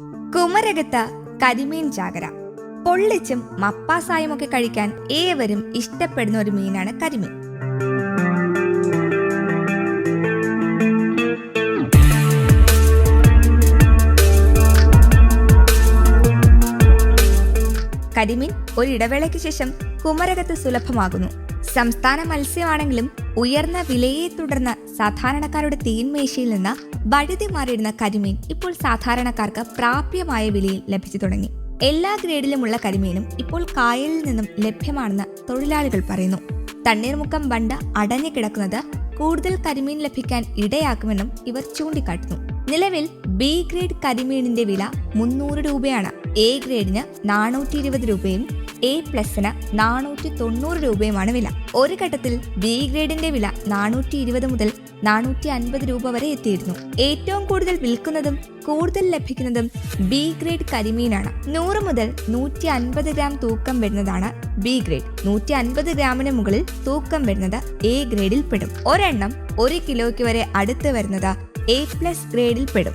കുമരകത്ത് കരിമീൻ ചാകര. പൊള്ളിച്ചും മപ്പാസായും ഒക്കെ കഴിക്കാൻ ഏവരും ഇഷ്ടപ്പെടുന്ന ഒരു മീനാണ് കരിമീൻ. കരിമീൻ ഒരിടവേളയ്ക്ക് ശേഷം കുമരകത്ത് സുലഭമാകുന്നു. സംസ്ഥാന മത്സ്യമാണെങ്കിലും ഉയർന്ന വിലയെ തുടർന്ന് സാധാരണക്കാരുടെ തീൻമേശയിൽ നിന്ന് വഴുതി മാറിയിരുന്ന കരിമീൻ ഇപ്പോൾ സാധാരണക്കാർക്ക് പ്രാപ്യമായ വിലയിൽ ലഭിച്ചു തുടങ്ങി. എല്ലാ ഗ്രേഡിലുമുള്ള കരിമീനും ഇപ്പോൾ കായലിൽ നിന്നും ലഭ്യമാണെന്ന് തൊഴിലാളികൾ പറയുന്നു. തണ്ണീർമുക്കം ബണ്ട് അടഞ്ഞു കിടക്കുന്നത് കൂടുതൽ കരിമീൻ ലഭിക്കാൻ ഇടയാക്കുമെന്നും ഇവർ ചൂണ്ടിക്കാട്ടുന്നു. നിലവിൽ ബി ഗ്രേഡ് കരിമീനിന്റെ വില മുന്നൂറ് രൂപയാണ്. എ ഗ്രേഡിന് നാനൂറ്റി രൂപയും എ പ്ലസിന് നാനൂറ്റി തൊണ്ണൂറ് രൂപയുമാണ് വില. ഒരു ഘട്ടത്തിൽ ബി ഗ്രേഡിന്റെ വില നാനൂറ്റി ഇരുപത് മുതൽ നാനൂറ്റി അൻപത് രൂപ വരെ എത്തിയിരുന്നു. ഏറ്റവും കൂടുതൽ വിൽക്കുന്നതും കൂടുതൽ ലഭിക്കുന്നതും ബി ഗ്രേഡ് കരിമീനാണ്. നൂറ് മുതൽ നൂറ്റി അൻപത് ഗ്രാം തൂക്കം വരുന്നതാണ് ബി ഗ്രേഡ്. നൂറ്റി അൻപത് ഗ്രാമിന് മുകളിൽ തൂക്കം വരുന്നത് എ ഗ്രേഡിൽ പെടും. ഒരെണ്ണം ഒരു കിലോയ്ക്ക് വരെ അടുത്ത് വരുന്നത് എ പ്ലസ് ഗ്രേഡിൽ പെടും.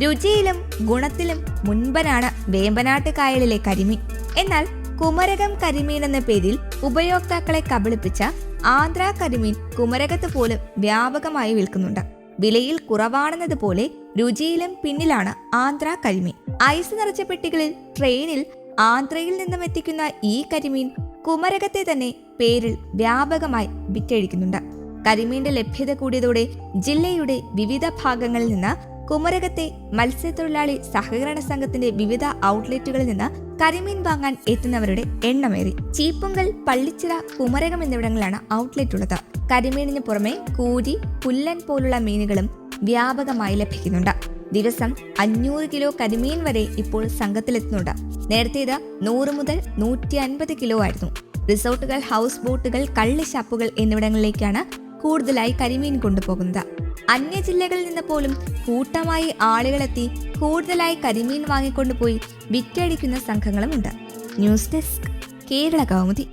രുചിയിലും ഗുണത്തിലും മുൻപനാണ് വേമ്പനാട്ട് കായലിലെ കരിമീൻ. എന്നാൽ കുമരകം കരിമീൻ എന്ന പേരിൽ ഉപയോക്താക്കളെ കബളിപ്പിച്ച ആന്ധ്ര കരിമീൻ കുമരകത്ത് പോലും വ്യാപകമായി വിൽക്കുന്നുണ്ട്. വിലയിൽ കുറവാണെന്നതുപോലെ രുചിയിലും പിന്നിലാണ് ആന്ധ്ര കരിമീൻ. ഐസ് നിറച്ച പെട്ടികളിൽ ട്രെയിനിൽ ആന്ധ്രയിൽ നിന്നും എത്തിക്കുന്ന ഈ കരിമീൻ കുമരകത്തെ തന്നെ പേരിൽ വ്യാപകമായി വിറ്റഴിക്കുന്നുണ്ട്. കരിമീന്റെ ലഭ്യത കൂടിയതോടെ ജില്ലയുടെ വിവിധ ഭാഗങ്ങളിൽ നിന്ന് കുമരകത്തെ മത്സ്യത്തൊഴിലാളി സഹകരണ സംഘത്തിന്റെ വിവിധ ഔട്ട്ലെറ്റുകളിൽ നിന്ന് കരിമീൻ വാങ്ങാൻ എത്തുന്നവരുടെ എണ്ണമേറി. ചീപ്പുങ്കൽ പള്ളിച്ചിറ കുമരകം എന്നിവിടങ്ങളിലാണ് ഔട്ട്ലെറ്റ് ഉള്ളത്. കരിമീനിന് പുറമെ കൂരി പുല്ലൻ പോലുള്ള മീനുകളും വ്യാപകമായി ലഭിക്കുന്നുണ്ട്. ദിവസം അഞ്ഞൂറ് കിലോ കരിമീൻ വരെ ഇപ്പോൾ സംഘത്തിലെത്തുന്നുണ്ട്. നേരത്തെ ഇത് നൂറ് മുതൽ നൂറ്റി അൻപത് കിലോ ആയിരുന്നു. റിസോർട്ടുകൾ ഹൗസ് ബോട്ടുകൾ കള്ളി ഷാപ്പുകൾ എന്നിവിടങ്ങളിലേക്കാണ് കൂടുതലായി കരിമീൻ കൊണ്ടുപോകുന്നത്. അന്യ ജില്ലകളിൽ നിന്ന് പോലും കൂട്ടമായി ആളുകളെത്തി കൂടുതലായി കരിമീൻ വാങ്ങിക്കൊണ്ടുപോയി വിറ്റഴിക്കുന്ന സംഘങ്ങളുമുണ്ട്. News desk Kerala Kaumudi.